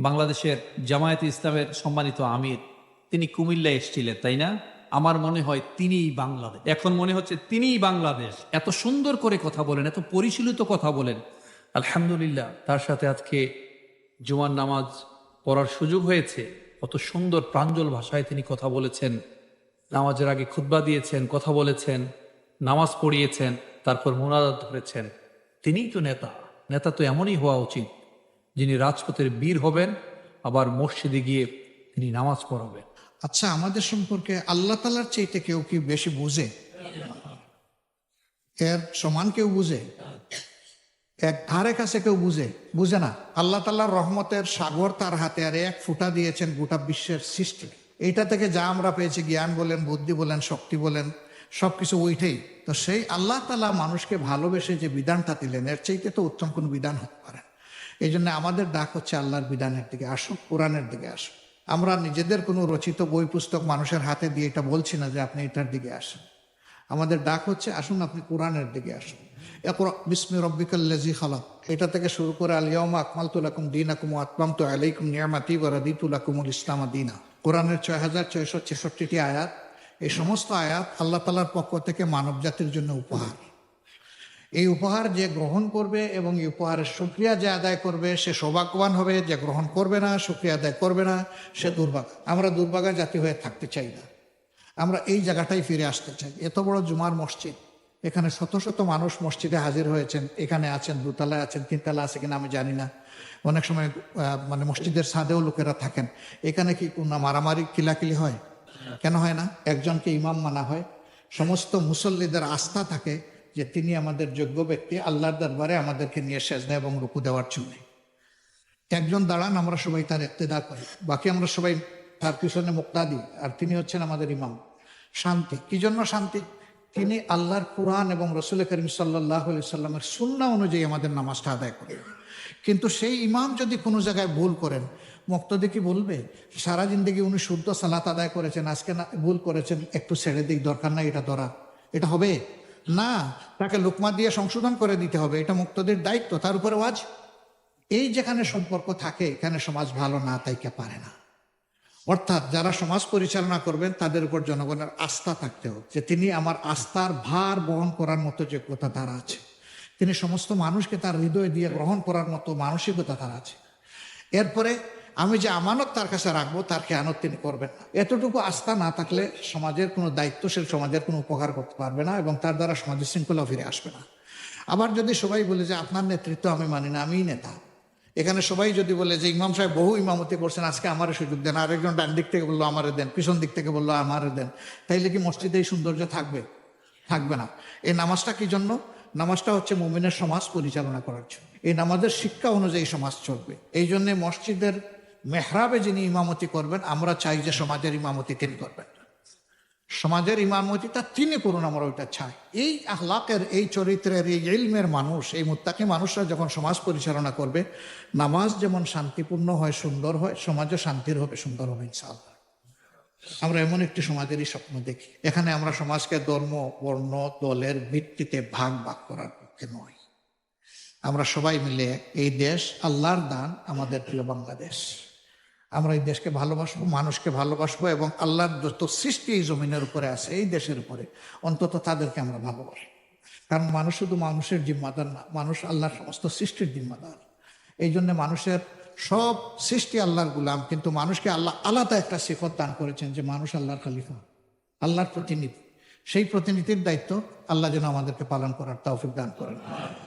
বাংলাদেশের জামায়াতে ইসলামের সম্মানিত আমির। তিনি কুমিল্লা এসেছিলেন, তাই না? আমার মনে হয় তিনিই বাংলাদেশ। এখন মনে হচ্ছে তিনিই বাংলাদেশ। এত সুন্দর করে কথা বলেন, এত পরিশীলিত কথা বলেন। আলহামদুলিল্লাহ, তার সাথে আজকে জুমার নামাজ পড়ার সুযোগ হয়েছে। কত সুন্দর প্রাঞ্জল ভাষায় তিনি কথা বলেছেন। নামাজের আগে খুতবা দিয়েছেন, কথা বলেছেন, নামাজ পড়িয়েছেন, তারপর মোনাজাত ধরেছেন। তিনিই তো নেতা। নেতা তো এমনই হওয়া উচিত। যিনি রাজপথের বীর হবেন, আবার মসজিদে গিয়ে তিনি নামাজ পড়াবেন। আচ্ছা আমাদের সম্পর্কে আল্লাহ তালার চাইতে কেউ কি বেশি বুঝে? এর সমান কেউ বুঝে? এক ধারে কাছে কেউ বুঝে? বুঝে না। আল্লাহ তাল্লাহর রহমতের সাগর তার হাতে, আর এক ফুটা দিয়েছেন গোটা বিশ্বের সৃষ্টি। এইটা থেকে যা আমরা পেয়েছি, জ্ঞান বলেন, বুদ্ধি বলেন, শক্তি বলেন, সবকিছু ওইটাই। তো সেই আল্লাহ তালা মানুষকে ভালোবেসে যে বিধানটা দিলেন, এর চাইতে তো উত্তম কোনো বিধান হতে পারে। এই জন্য আমাদের ডাক হচ্ছে আল্লাহর বিধানের দিকে আসুন কোরআনের দিকে আসুন আমরা নিজেদের কোনো রচিত বই, পুস্তক মানুষের হাতে দিয়ে এটা বলছি না যে আপনি এটার দিকে আসুন। আমাদের ডাক হচ্ছে, আসুন আপনি কোরআনের দিকে আসুন। এরপর বিসমি রব্বিকাল্লাজি খালাক। এটা থেকে শুরু করে আলিয়ামা আকমাল তুলাকুম দিন আকুম আতমাম তো আলাইকুম নিয়ামাতি বরাদি তুলাকুমুল ইসলাম দিনা। কোরআনের ছয় হাজার ছয়শো ছেষট্টিটি আয়াত। এই সমস্ত আয়াত আল্লাহ তালার পক্ষ থেকে মানব জাতির জন্য উপহার। এই উপহার যে গ্রহণ করবে এবং এই উপহারের সুক্রিয়া যে আদায় করবে, সে সৌভাগ্যবান হবে যে গ্রহণ করবে না সুক্রিয়া আদায় করবে না, সে দুর্ভাগা। আমরা দুর্ভাগা জাতি হয়ে থাকতে চাই না। আমরা এই জায়গাটাই ফিরে আসতে চাই। এত বড় জুমার মসজিদ। এখানে শত শত মানুষ মসজিদে হাজির হয়েছেন। এখানে আছেন, দুতলায় আছেন, তিনতলা আছে কিনা আমি জানি না। অনেক সময় মানে মসজিদের ছাদেও লোকেরা থাকেন। এখানে কি কোনো মারামারি, কিলাকিলি হয়? কেন হয় না? একজনকে ইমাম মানা হয়। সমস্ত মুসল্লিদের আস্থা থাকে যে তিনি আমাদের যোগ্য ব্যক্তি, আল্লাহর দরবারে আমাদেরকে নিয়ে সেজদা এবং রুকু দেওয়ার জন্য। একজন দাঁড়ান, আমরা সবাই তার ইক্তেদা করি। বাকি আমরা সবাই তার পিছনে মুক্তা দিই, আর তিনি হচ্ছেন আমাদের ইমাম। শান্তি। কি জন্য শান্তি? তিনি আল্লাহর কোরআন এবং রসুল করিম সাল্লাহ সাল্লামের সুন্না অনুযায়ী আমাদের নামাজটা আদায় করেন। কিন্তু সেই ইমাম যদি কোনো জায়গায় ভুল করেন, মুক্তদি কি বলবে? সারা জিন্দগি উনি শুদ্ধ সালাত আদায় করেছেন, আজকে না ভুল করেছেন, একটু ছেড়ে দিক, দরকার নাই, এটা ধরা। এটা হবে? না, তাকে লোকমা দিয়ে সংশোধন করে দিতে হবে, এটা মুক্তদের দায়িত্ব, তার উপরে ওয়াজ? এই যেখানে সম্পর্ক থাকে, এখানে সমাজ ভালো না তাইকে পারে না। অর্থাৎ যারা সমাজ পরিচালনা করবেন, তাদের উপর জনগণের আস্থা থাকতে হবে, যে তিনি আমার আস্থার ভার বহন করার মতো যোগ্যতা তার আছে। তিনি সমস্ত মানুষকে তার হৃদয় দিয়ে গ্রহণ করার মতো মানসিকতা তার আছে। এরপরে আমি যে আমানত তার কাছে রাখব, তার খেয়ানত তিনি করবেন না। এতটুকু আস্থা না থাকলে সমাজের কোনো দায়িত্বশীল সমাজের কোনো উপকার করতে পারবে না এবং তার দ্বারা সমাজের শৃঙ্খলা ফিরে আসবে না। আবার যদি সবাই বলে যে, আপনার নেতৃত্ব আমি মানি না, আমিই নেতা। এখানে সবাই যদি বলে যে, ইমাম সাহেব বহু ইমামতি করছেন, আজকে আমারও সুযোগ দেন। আরেকজন ডান দিক থেকে বলল, আমারে দেন। পিছন দিক থেকে বলল, আমারে দেন। তাইলে কি মসজিদে এই সৌন্দর্য থাকবে? থাকবে না। এই নামাজটা কি জন্য? নামাজটা হচ্ছে মুমিনের সমাজ পরিচালনা করার জন্য। এই নামাজের শিক্ষা অনুযায়ী সমাজ চলবে। এই জন্যে মসজিদের মেহরাবে যিনি ইমামতি করবেন, আমরা চাই যে সমাজের ইমামতি তিনি করবেন। সমাজের ইমামতিটা তিনি করুন আমরা ওইটা চাই। এই আহলাকের এই চরিত্রের, এই ইলমের মানুষ, এই মুত্তাকি মানুষরা যখন সমাজ পরিচালনা করবে, নামাজ যেমন শান্তিপূর্ণ হয়, সুন্দর হয়, সমাজও শান্তির হবে, সুন্দর হবে, ইনশাআল্লাহ। আমরা এমন একটি সমাজেরই স্বপ্ন দেখি। এখানে আমরা সমাজকে ধর্ম, বর্ণ, দলের ভিত্তিতে ভাগ ভাগ করার পক্ষে নয় আমরা সবাই মিলে এই দেশ আল্লাহর দান, আমাদের প্রিয় বাংলাদেশ। আমরা এই দেশকে ভালোবাসবো, মানুষকে ভালোবাসবো এবং আল্লাহর যত সৃষ্টি এই জমিনের উপরে আছে, এই দেশের উপরে, অন্তত তাদেরকে আমরা ভালোবাসবো কারণ মানুষ শুধু মানুষের জিম্মাদার না, মানুষ আল্লাহর সমস্ত সৃষ্টির জিম্মাদার। এই জন্য মানুষের সব সৃষ্টি আল্লাহর গুলাম, কিন্তু মানুষকে আল্লাহ আলাদা একটা সিফত দান করেছেন যে মানুষ আল্লাহর খালিফা, আল্লাহর প্রতিনিধি। সেই প্রতিনিধির দায়িত্ব আল্লাহ যেন আমাদেরকে পালন করার তৌফিক দান করেন।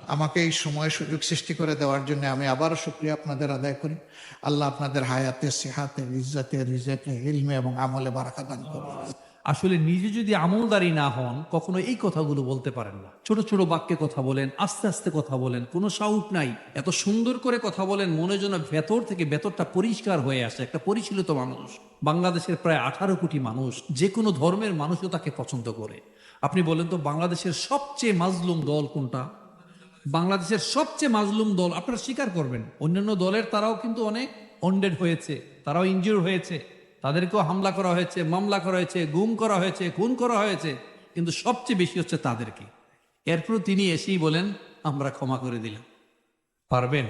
আমাকে এই সময় সুযোগ সৃষ্টি করে দেওয়ার জন্য আমি আবারও সুক্রিয়া আপনাদের আদায় করি। আল্লাহ আপনাদের হায়াতে, সেহাতে, ইজ্জাতে, রিজেতে, ইলমে এবং আমলে বারাকা দান করুন। আসলে নিজে যদি আমলদারি না হন, কখনো এই কথাগুলো বলতে পারেন না। ছোট ছোট বাক্যে কথা বলেন, আস্তে আস্তে কথা বলেন, কোনো সাউট নাই। এত সুন্দর করে কথা বলেন, মনে যেন ভেতর থেকে ভেতরটা পরিষ্কার হয়ে আসে, একটা পরিশীলিত মানুষ। বাংলাদেশের প্রায় আঠারো কোটি মানুষ, যে কোনো ধর্মের মানুষও তাকে পছন্দ করে। আপনি বলেন তো, বাংলাদেশের সবচেয়ে মাজলুম দল কোনটা? বাংলাদেশের সবচেয়ে মাজলুম দল আপনারা স্বীকার করবেন। অন্যান্য দলের তারাও কিন্তু অনেক অনডেড হয়েছে, তারাও ইনজিওর হয়েছে। তাদেরকেও হামলা করা হয়েছে মামলা করা হয়েছে গুম করা হয়েছে খুন করা হয়েছে কিন্তু সবচেয়ে বেশি হচ্ছে তাদেরকে। এরপর তিনি এসেই বলেন আমরা ক্ষমা করে দিলাম। পারবেন?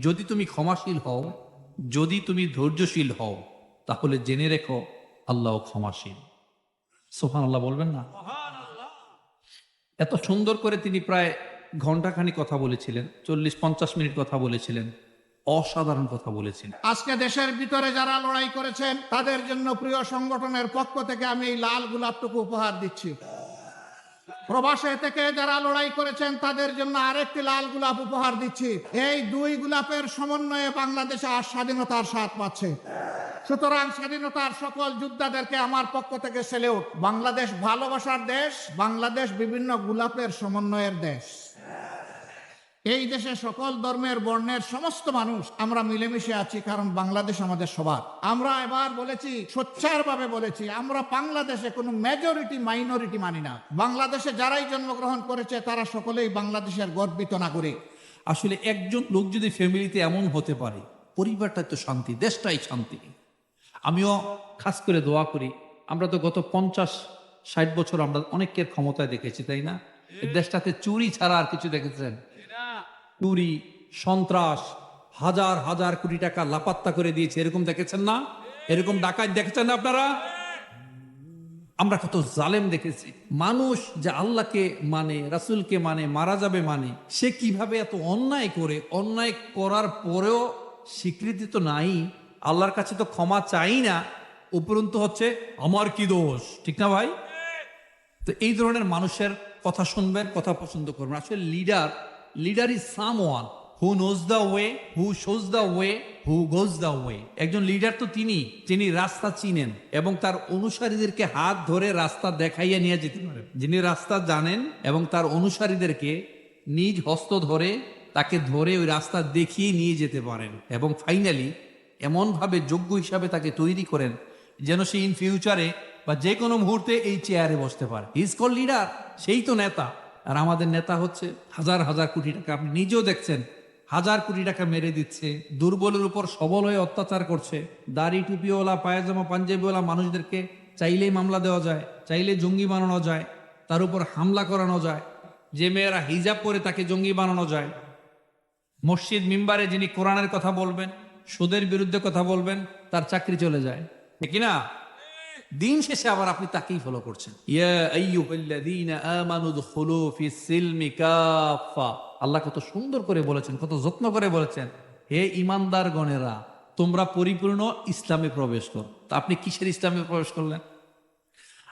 যদি তুমি ক্ষমাশীল হও যদি তুমি ধৈর্যশীল হও তাহলে জেনে রেখো আল্লাহ ক্ষমাশীল। সোফান আল্লাহ বলবেন না? এত সুন্দর করে তিনি প্রায় ঘন্টাখানি কথা বলেছিলেন, চল্লিশ, পঞ্চাশ মিনিট কথা বলেছিলেন, অসাধারণ কথা বলেছিলেন। আজকে দেশের ভিতরে যারা লড়াই করেছেন, তাদের জন্য প্রিয় সংগঠনের পক্ষ থেকে আমি এই লাল গোলাপটুকু উপহার দিচ্ছি। প্রবাসে থেকে যারা লড়াই করেছেন, তাদের জন্য আরেকটি লাল গোলাপ উপহার দিচ্ছি। এই দুই গোলাপের সমন্বয়ে বাংলাদেশে আর স্বাধীনতার স্বাদ পাচ্ছে। সুতরাং স্বাধীনতার সকল যোদ্ধাদেরকে আমার পক্ষ থেকে সেলেউট বাংলাদেশ ভালোবাসার দেশ, বাংলাদেশ বিভিন্ন গোলাপের সমন্বয়ের দেশ। এই দেশে সকল ধর্মের বর্ণের সমস্ত মানুষ আমরা মিলেমিশে আছি, কারণ বাংলাদেশ আমাদের সবার। আমরা এবার বলেছি সোচ্চার ভাবে বলেছি, আমরা বাংলাদেশে কোনো মেজরিটি মাইনরিটি মানি না। বাংলাদেশে যারাই জন্মগ্রহণ করেছে, তারা সকলেই বাংলাদেশের গর্বিত নাগরিক। আসলে একজন লোক যদি ফ্যামিলিতে এমন হতে পারে, পরিবারটাই তো শান্তি, দেশটাই শান্তি। আমিও খাস করে দোয়া করি, আমরা তো গত পঞ্চাশ, ষাট বছর আমরা অনেকের ক্ষমতায় দেখেছি, তাই না? দেশটাতে চুরি ছাড়া আর কিছু দেখেছেন? চুরি, সন্ত্রাস, হাজার হাজার কোটি টাকা লাপাত্তা করে দিয়েছে। এরকম দেখেছেন না? এরকম ডাকাত দেখেছেন না আপনারা? আমরা কত জালেম দেখেছি। মানুষ যে আল্লাহকে মানে রাসুলকে মানে মারা যাবে মানে সে কীভাবে এত অন্যায় করে, অন্যায় করার পরেও স্বীকৃতি তো নাই, আল্লাহর কাছে তো ক্ষমা চাই না, উপরন্তু হচ্ছে আমার কি দোষ? ঠিক না ভাই? তো এই ধরনের মানুষের কথা শুনবেন, কথা পছন্দ করবেন। আসলে leader leader is someone who knows the way who shows the way who goes the way একজন লিডার তো তিনি, যিনি রাস্তা চিনেন এবং তার অনুসারীদেরকে হাত ধরে রাস্তা দেখাইয়া নিয়ে যেতে পারেন যিনি রাস্তা জানেন এবং তার অনুসারীদেরকে নিজ হস্ত ধরে তাকে ধরে ওই রাস্তা দেখিয়ে নিয়ে যেতে পারেন এবং ফাইনালি এমনভাবে যোগ্য হিসাবে তাকে তৈরি করেন যেন সে ইন ফিউচারে বা যে কোনো মুহূর্তে এই চেয়ারে বসতে পারে। ইজ কল লিডার সেই তো নেতা। আর আমাদের নেতা হচ্ছে হাজার হাজার কোটি টাকা। আপনি নিজেও দেখছেন, হাজার কোটি টাকা মেরে দিচ্ছে, দুর্বলের উপর সবল হয়ে অত্যাচার করছে। দাড়ি টুপিওয়ালা, পায়জামা, পাঞ্জাবিওয়ালা মানুষদেরকে চাইলেই মামলা দেওয়া যায় চাইলে জঙ্গি বানানো যায়, তার উপর হামলা করানো যায়। যে মেয়েরা হিজাব পরে তাকে জঙ্গি বানানো যায়। মসজিদ মিম্বারে যিনি কোরআনের কথা বলবেন, সুদের বিরুদ্ধে কথা বলবেন, তার চাকরি চলে যায়। ঠিক না? দিন শেষে আবার আপনি তাকেই ফলো করছেন। আল্লাহ কত সুন্দর করে বলেছেন কত যত্ন করে বলেছেন হে ইমানদার গণেরা তোমরা পরিপূর্ণ ইসলামে প্রবেশ করো। তা আপনি কিসের ইসলামে প্রবেশ করলেন?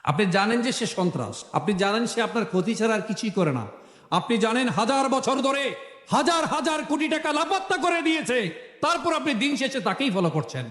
আপনি জানেন যে সে সন্ত্রাস আপনি জানেন সে আপনার ক্ষতি ছাড়া আর কিছুই করে না। আপনি জানেন হাজার বছর ধরে হাজার হাজার কোটি টাকা লাপাত্তা করে দিয়েছে তারপর আপনি দিন শেষে তাকেই ফলো করছেন।